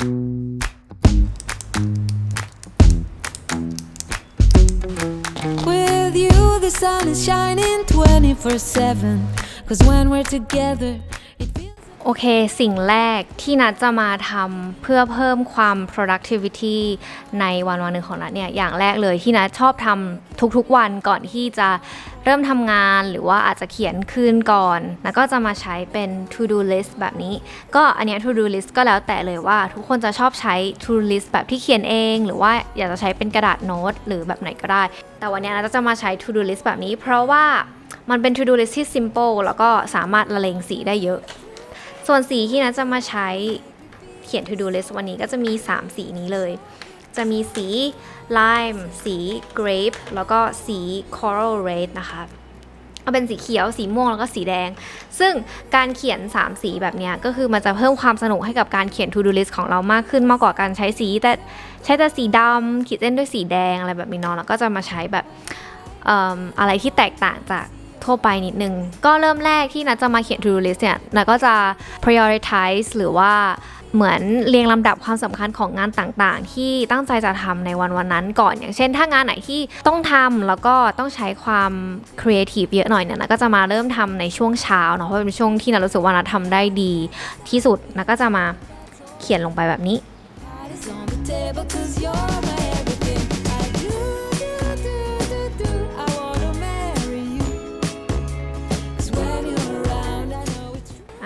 With you, the sun is shining 24 7. Cause when we're together. โอเค สิ่งแรกที่นัดจะมาทำเพื่อเพิ่มความ productivity ในวันวันหนึ่งของนัดเนี่ย อย่างแรกเลยที่นัดชอบทำทุกๆวันก่อนที่จะเริ่มทำงานหรือว่าอาจจะเขียนคืนก่อนแล้วก็จะมาใช้เป็น to do list แบบนี้ ก็อันนี้ to do list ก็แล้วแต่เลยว่าทุกคนจะชอบใช้ to do list แบบที่เขียนเอง หรือว่าอยากจะใช้เป็นกระดาษโน้ตหรือแบบไหนก็ได้ แต่วันนี้นัดจะมาใช้ to do list แบบนี้ เพราะว่ามันเป็น to do list ที่ simple แล้วก็สามารถละเลงสีได้เยอะ ส่วนสีที่นัทจะมาใช้เขียน to do list วันนี้ก็จะมี 3 สีนี้เลย จะมีสี lime สี grape แล้วก็สี coral red นะคะเป็นสีเขียว สีม่วง แล้วก็สีแดง ซึ่งการเขียน 3 สีแบบนี้ก็คือมันจะเพิ่มความสนุกให้กับการเขียน to do list ของเรามากขึ้นมากกว่าการใช้สีแต่ใช้แต่สีดำขีดเส้นด้วยสีแดงอะไรแบบนี้เนาะแล้วก็จะมาใช้แบบออะไรที่แตกต่างจาก ทั่วไปนิดนึง ก็เริ่มแรกที่นัดจะมาเขียน to do list เนี่ยนัดก็จะ prioritize หรือว่าเหมือนเรียงลำดับความสำคัญของงานต่างๆ ที่ตั้งใจจะทำในวันวันนั้นก่อน อย่างเช่น ถ้างานไหนที่ต้องทำแล้วก็ต้องใช้ความ creative เยอะหน่อยเนี่ยนัดก็จะมาเริ่มทำในช่วงเช้าเนาะเพราะเป็นช่วงที่นัดรู้สึกว่านัดทำได้ดีที่สุดนัดก็จะมาเขียนลงไปแบบนี้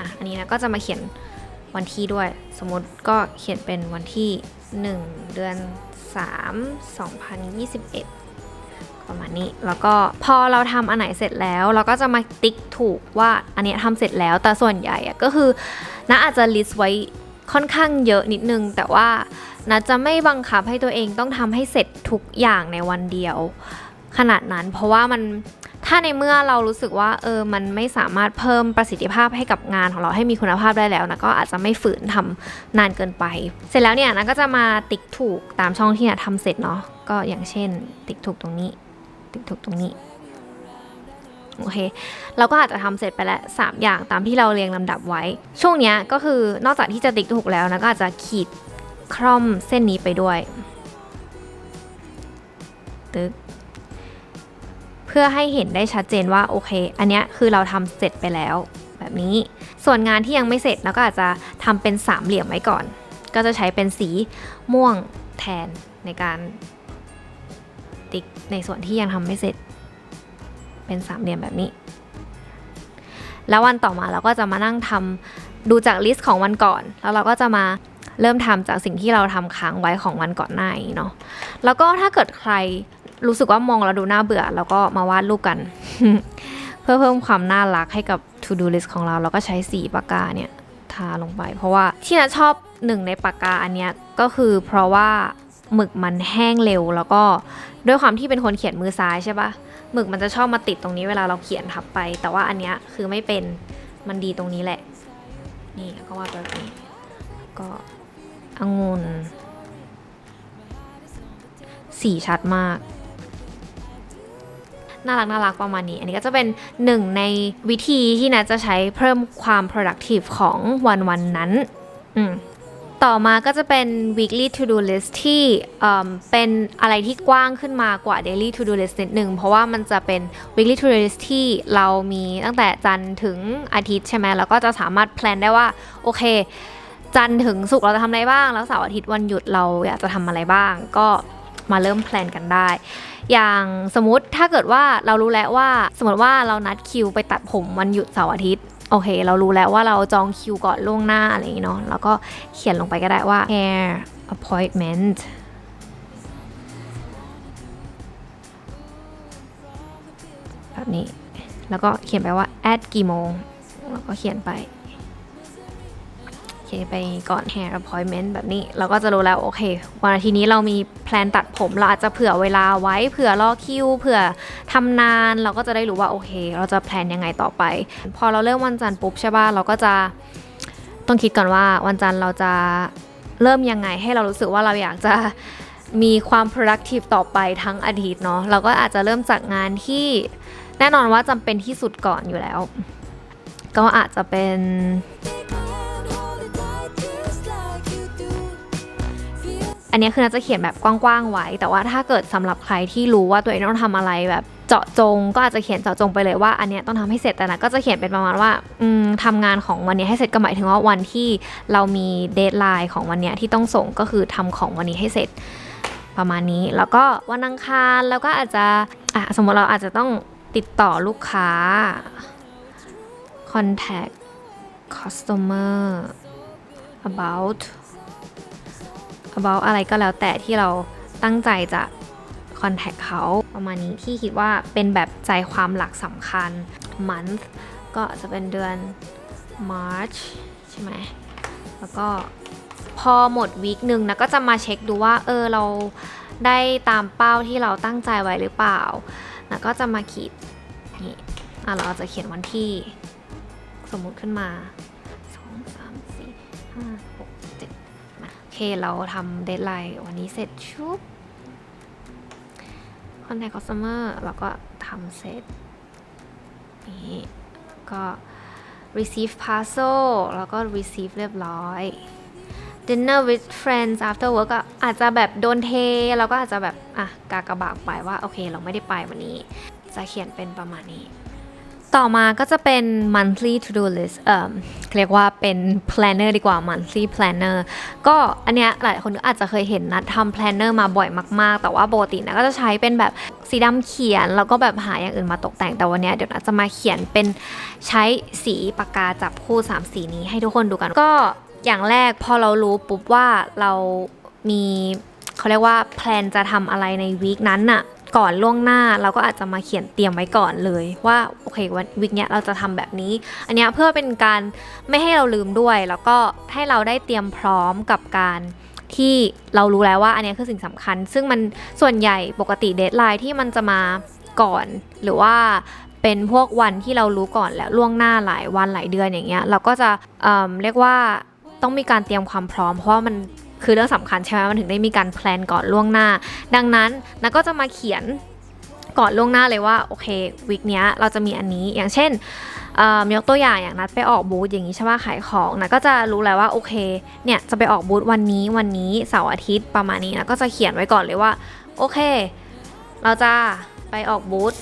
อะอันนี้นะก็จะมาเขียนวันที่ด้วย สมมติก็เขียนเป็นวันที่ 1 เดือน 3 2021 ประมาณนี้ แล้วก็พอเราทำอันไหนเสร็จแล้ว เราก็จะมาติ๊กถูกว่าอันนี้ทำเสร็จแล้วแต่ส่วนใหญ่อะก็คือนะอาจจะลิสต์ไว้ค่อนข้างเยอะนิดนึง แต่ว่านะจะไม่บังคับให้ตัวเองต้องทำให้เสร็จทุกอย่างในวันเดียว ขนาดนั้นเพราะว่ามัน ถ้าในเมื่อเรารู้สึกว่าเออมันไม่สามารถเพิ่มประสิทธิภาพให้กับงานของเราให้มีคุณภาพได้แล้วนะก็อาจจะไม่ฝืนทำนานเกินไป เสร็จแล้วเนี่ยนะก็จะมาติ๊กถูกตามช่องที่นะทำเสร็จเนาะก็อย่างเช่น ติ๊กถูกตรงนี้ ติ๊กถูกตรงนี้โอเค เราก็อาจจะทำเสร็จไปแล้ว 3 อย่างตามที่เราเรียงลำดับไว้ ช่วงนี้ก็คือนอกจากที่จะติ๊กถูกแล้วนะก็อาจจะขีดคร่อมเส้นนี้ไปด้วย ตึก เพื่อให้เห็นได้ชัดเจนว่าโอเค อันเนี้ยคือเราทำเสร็จไปแล้วแบบนี้ ส่วนงานที่ยังไม่เสร็จเราก็อาจจะทำเป็นสามเหลี่ยมไว้ก่อน ก็จะใช้เป็นสีม่วงแทนในการติ๊กในส่วนที่ยังทำไม่เสร็จ เป็นสามเหลี่ยมแบบนี้ แล้ววันต่อมาเราก็จะมานั่งทำดูจากลิสต์ของวันก่อน แล้วเราก็จะมาเริ่มทำจากสิ่งที่เราทำค้างไว้ของวันก่อนหน้าเนาะแล้วก็ถ้าเกิดใคร รู้สึกว่ามองแล้วดูน่าเบื่อเราก็มาวาดรูปกัน เพื่อเพิ่มความน่ารักให้กับ to do list ของเราเราก็ใช้สีปากกาเนี่ยทาลงไป เพราะว่าที่นัทชอบหนึ่งในปากกาอันเนี้ยก็คือเพราะว่าหมึกมันแห้งเร็ว แล้วก็ด้วยความที่เป็นคนเขียนมือซ้ายใช่ปะหมึกมันจะชอบมาติดตรงนี้เวลาเราเขียนทับไป แต่ว่าอันเนี้ยคือไม่เป็นมันดีตรงนี้แหละ นี่ก็วาดแบบนี้ก็องุ่นสีชัดมาก น่ารักน่ารักประมาณนี้ อันนี้ก็จะเป็นหนึ่งในวิธีที่นะจะใช้เพิ่มความ productive ของวันวันนั้นอืมต่อมาก็จะเป็น weekly to do list ที่เป็นอะไรที่กว้างขึ้นมากว่า daily to do list นิดหนึ่งเพราะว่ามันจะเป็น weekly to do list ที่เรามีตั้งแต่จันทร์ถึงอาทิตย์ใช่ไหมแล้วก็จะสามารถแพลนได้ว่า โอเค จันทร์ถึงศุกร์เราจะทำอะไรบ้าง แล้วเสาร์อาทิตย์วันหยุดเราอยากจะทำอะไรบ้าง ก็มาเริ่มแพลนกันได้ อย่างสมมติถ้าเกิดว่าเรารู้แล้วว่า สมมติว่าเรานัดคิวไปตัดผมวันหยุดเสาร์อาทิตย์โอเค เรารู้แล้วว่าเราจองคิวก่อนล่วงหน้าอะไรอย่างงี้เนาะแล้วก็เขียนลงไปก็ได้ว่า hair appointment แบบนี้ แล้วก็เขียนไปว่า at กี่โมง แล้วก็เขียนไป เคไปก่อน hair appointment แบบนี้ เราก็จะรู้แล้วโอเค วันอาทิตย์นี้เรามีแพลนตัดผมเราอาจจะเผื่อเวลาไว้เผื่อรอคิวเผื่อทำนานเราก็จะได้รู้ว่าโอเค เราจะแพลนยังไงต่อไป พอเราเริ่มวันจันทร์ปุ๊บใช่ป่ะเราก็จะต้องคิดก่อนว่าวันจันทร์เราจะเริ่มยังไงให้เรารู้สึกว่าเราอยากจะมีความ productive ต่อไปทั้งอาทิตย์เนาะเราก็อาจจะเริ่มจากงานที่แน่นอนว่าจำเป็นที่สุดก่อนอยู่แล้ว ก็อาจจะเป็น อันนี้คือน่าจะเขียนแบบกว้างๆไว้ แต่ว่าถ้าเกิดสำหรับใครที่รู้ว่าตัวเองต้องทำอะไรแบบเจาะจง ก็อาจจะเขียนเจาะจงไปเลยว่าอันนี้ต้องทำให้เสร็จแต่นะก็จะเขียนเป็นประมาณว่าอืมทำงานของวันนี้ให้เสร็จก็หมายถึงว่าวันที่เรามีเดทไลน์ของวันนี้ที่ต้องส่งก็คือทำของวันนี้ให้เสร็จประมาณนี้ แล้วก็วันอังคารแล้วก็อาจจะอะสมมติเราอาจจะต้องติดต่อลูกค้า contact customer about about อะไรก็แล้วแต่ที่เราตั้งใจจะ contact เขาประมาณนี้ที่คิดว่าเป็นแบบใจความหลักสำคัญ month ก็จะเป็นเดือน March ใช่ไหม แล้วก็พอหมดวีคหนึ่งนะก็จะมาเช็คดูว่า เออเราได้ตามเป้าที่เราตั้งใจไว้หรือเปล่าแล้วก็จะมาขีดนี่อะเราจะเขียนวันที่สมมุติขึ้นมา เคเราทำเดทไลน์วันนี้เสร็จชุบ contact customer แล้วก็ทำเสร็จนี่ก็ receive parcel แล้วก็ receive เรียบร้อย dinner with friends after work ก็อาจจะแบบโดนเท แล้วก็อาจจะแบบ อะ กากระบากไปว่า โอเค เราไม่ได้ไปวันนี้ จะเขียนเป็นประมาณนี้ ต่อมาก็จะเป็น monthly to do list เอ่อเรียกว่าเป็น planner ดีกว่า monthly planner ก็อันเนี้ยหลายคนก็อาจจะเคยเห็นนัดทำ planner มาบ่อยมาก ๆ แต่ว่าปกตินะก็จะใช้เป็นแบบสีดำเขียน แล้วก็แบบหาอย่างอื่นมาตกแต่ง แต่วันเนี้ยเดี๋ยวนะจะมาเขียนเป็นใช้สีปากกาจับคู่ 3 สีนี้ให้ทุกคนดูกัน ก็อย่างแรกพอเรารู้ปุ๊บว่าเรามีเขาเรียกว่าแพลนจะทำอะไรในวีคนั้นน่ะ ก่อนล่วงหน้าเราก็อาจจะมาเขียนเตรียมไว้ก่อนเลยว่าโอเควันวิกเนี้ยเราจะทำแบบนี้ อันเนี้ยเพื่อเป็นการไม่ให้เราลืมด้วย แล้วก็ให้เราได้เตรียมพร้อมกับการที่เรารู้แล้วว่าอันเนี้ยคือสิ่งสำคัญ ซึ่งมันส่วนใหญ่ปกติเดทไลน์ที่มันจะมาก่อน หรือว่าเป็นพวกวันที่เรารู้ก่อนแล้วล่วงหน้าหลายวันหลายเดือนอย่างเงี้ยเราก็จะเอิ่มเรียกว่าต้องมีการเตรียมความพร้อม เพราะว่ามัน คือเรื่องสำคัญใช่ไหมมันถึงได้มีการแพลนก่อนล่วงหน้า ดังนั้นนักก็จะมาเขียนก่อนล่วงหน้าเลยว่าโอเควิกเนี้ยเราจะมีอันนี้อย่างเช่นยกตัวอย่างอย่างนัดไปออกบูธอย่างนี้ใช่ป่ะขายของนะก็จะรู้แล้วว่าโอเคเนี่ยจะไปออกบูธวันนี้วันนี้เสาร์อาทิตย์ประมาณนี้นะก็จะเขียนไว้ก่อนเลยว่าโอเค เราจะไปออกบูธ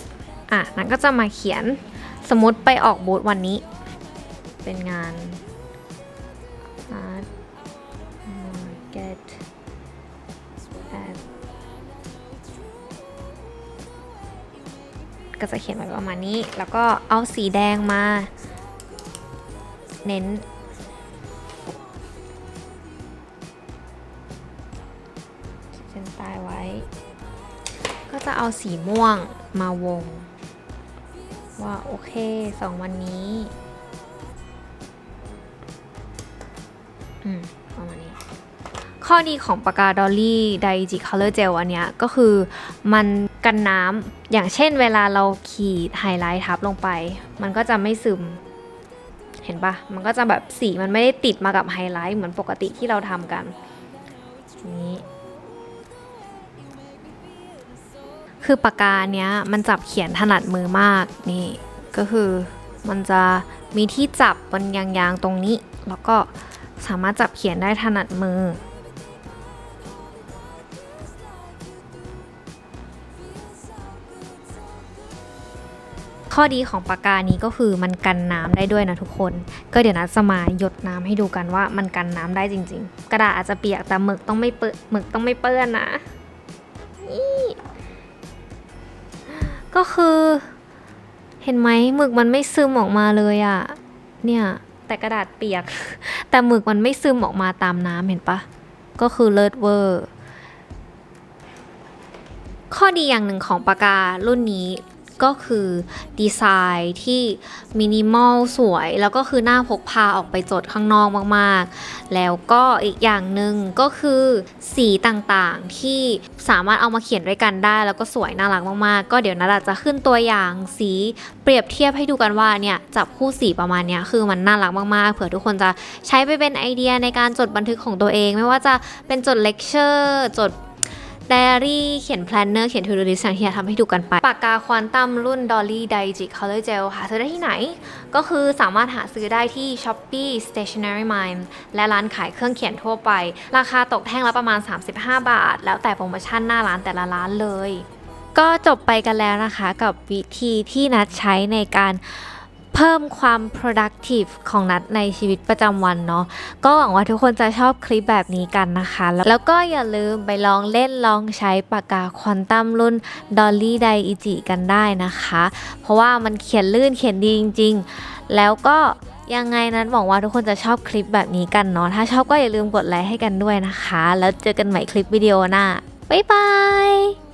อะนันก็จะมาเขียนสมมติไปออกบูธวันนี้ เป็นงาน Market at ก็จะเขียนไว้ประมาณนี้ แล้วก็เอาสีแดงมา เน้น เส้นใต้ไว้ ก็จะเอาสีม่วงมาวง ว่าโอเคสองวันนี้ อืมประมาณนี้ ข้อดีของปากกาดอลลี่ไดจิคัลเลอร์เจลอันเนี้ยก็คือมันกันน้ำอย่างเช่นเวลาเราขีดไฮไลท์ทับลงไป มันก็จะไม่ซึม เห็นปะมันก็จะแบบสีมันไม่ได้ติดมากับไฮไลท์เหมือนปกติที่เราทำกันนี้คือปากกาเนี้ยมันจับเขียนถนัดมือมากนี่ก็คือมันจะมีที่จับบนยางๆตรงนี้ แล้วก็สามารถจับเขียนได้ถนัดมือ ข้อดีของปากกานี้ก็คือมันกันน้ำได้ด้วยนะทุกคน ก็เดี๋ยวนะจะมาหยดน้ำให้ดูกันว่ามันกันน้ำได้จริง ๆ กระดาษอาจจะเปียกแต่หมึกต้องไม่เปื้อนหมึกต้องไม่เปื้อนนะนี่ก็คือ เห็นไหมหมึกมันไม่ซึมออกมาเลยอะ่ะ เนี่ย แต่กระดาษเปียก แต่หมึกมันไม่ซึมออกมาตามน้ำเห็นปะก็คือเลิศเวอร์ ข้อดีอย่างหนึ่งของปากการุ่นนี้ ก็คือดีไซน์ที่มินิมอลสวย แล้วก็คือหน้าพกพาออกไปจดข้างนอกมากๆ แล้วก็อีกอย่างหนึ่งก็คือสีต่างๆที่สามารถเอามาเขียนด้วยกันได้ แล้วก็สวยน่ารักมากๆ ก็เดี๋ยวนาดาจะขึ้นตัวอย่างสีเปรียบเทียบให้ดูกันว่าเนี่ยจับคู่สีประมาณเนี้ยคือมันน่ารักมากๆ เผื่อทุกคนจะใช้ไปเป็นไอเดียในการจดบันทึกของตัวเอง ไม่ว่าจะเป็นจดเลคเชอร์จด ไดอารี่เขียนแพลนเนอร์เขียนทูดูลิสอย่างที่อยาทำให้ดูกันไป ปากกาควอนตัมรุ่น Dolly Daiji Color Gel หาซื้อได้ที่ไหน ก็คือสามารถหาซื้อได้ที่ Shopee Stationery Mind และร้านขายเครื่องเขียนทั่วไป ราคาตกแท่งละประมาณ 35 บาท แล้วแต่โปรโมชั่นหน้าร้านแต่ละร้านเลย ก็จบไปกันแล้วนะคะกับวิธีที่นัดใช้ในการ เพิ่มความ productive ของนัดในชีวิตประจำวันเนาะก็หวังว่าทุกคนจะชอบคลิปแบบนี้กันนะคะ แล้วก็อย่าลืมไปลองเล่นลองใช้ปากกาควอนตัมรุ่น Dolly Daiichi กันได้นะคะ เพราะว่ามันเขียนลื่นเขียนดีจริง ๆ แล้วก็ยังไงนัดหวังว่าทุกคนจะชอบคลิปแบบนี้กันเนาะถ้าชอบก็อย่าลืมกดไลค์ให้กันด้วยนะคะ แล้วเจอกันใหม่คลิปวิดีโอหน้าบ๊ายบาย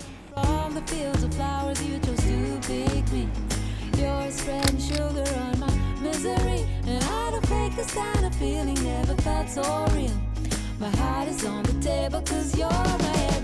so real. My heart is on the table cause you're my everything.